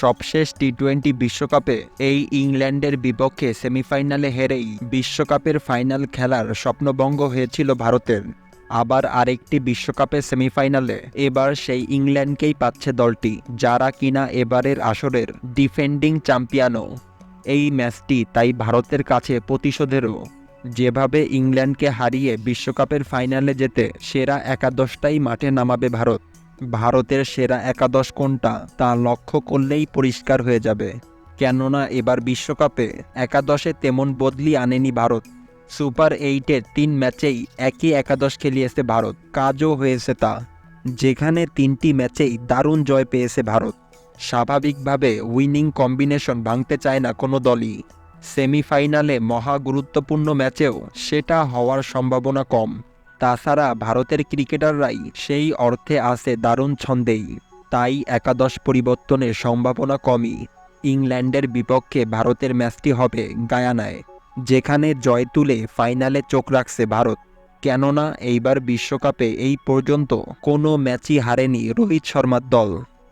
সবশেষ T twenty বিশ্বকাপে এই ইংল্যান্ডের বিপক্ষে সেমিফাইনালে হেরেই বিশ্বকাপের ফাইনাল খেলার স্বপ্নভঙ্গ হয়েছিল ভারতের। আবার আরেকটি বিশ্বকাপের সেমিফাইনালে এবার সেই ইংল্যান্ডকেই পাচ্ছে দলটি, যারা কিনা এবারের আসরের ডিফেন্ডিং চ্যাম্পিয়নও। এই ম্যাচটি তাই ভারতের কাছে প্রতিশোধেরও। যেভাবে ইংল্যান্ডকে হারিয়ে বিশ্বকাপের ফাইনালে যেতে সেরা একাদশটাই মাঠে নামাবে ভারত। ভারতের সেরা একাদশ কোনটা তা লক্ষ্য করলেই পরিষ্কার হয়ে যাবে। কেননা এবার বিশ্বকাপে একাদশে তেমন বদলি আনেনি ভারত। সুপার এইটের তিন ম্যাচেই একই একাদশ খেলিয়েছে ভারত। কাজও হয়েছে তা। যেখানে তিনটি ম্যাচেই দারুণ জয় পেয়েছে ভারত। স্বাভাবিকভাবে উইনিং কম্বিনেশন ভাঙতে চায় না কোনো দলই। সেমিফাইনালে মহা গুরুত্বপূর্ণ ম্যাচেও সেটা হওয়ার সম্ভাবনা কম। তাছাড়া ভারতের ক্রিকেটাররাই সেই অর্থে আছে দারুণ ছন্দেই। তাই একাদশ পরিবর্তনের সম্ভাবনা কমই। ইংল্যান্ডের বিপক্ষে ভারতের ম্যাচটি হবে গায়ানায়, যেখানে জয় তুলে ফাইনালে চোখ রাখছে ভারত। কেননা এইবার বিশ্বকাপে এই পর্যন্ত কোনো ম্যাচই হারেনি রোহিত শর্মার দল।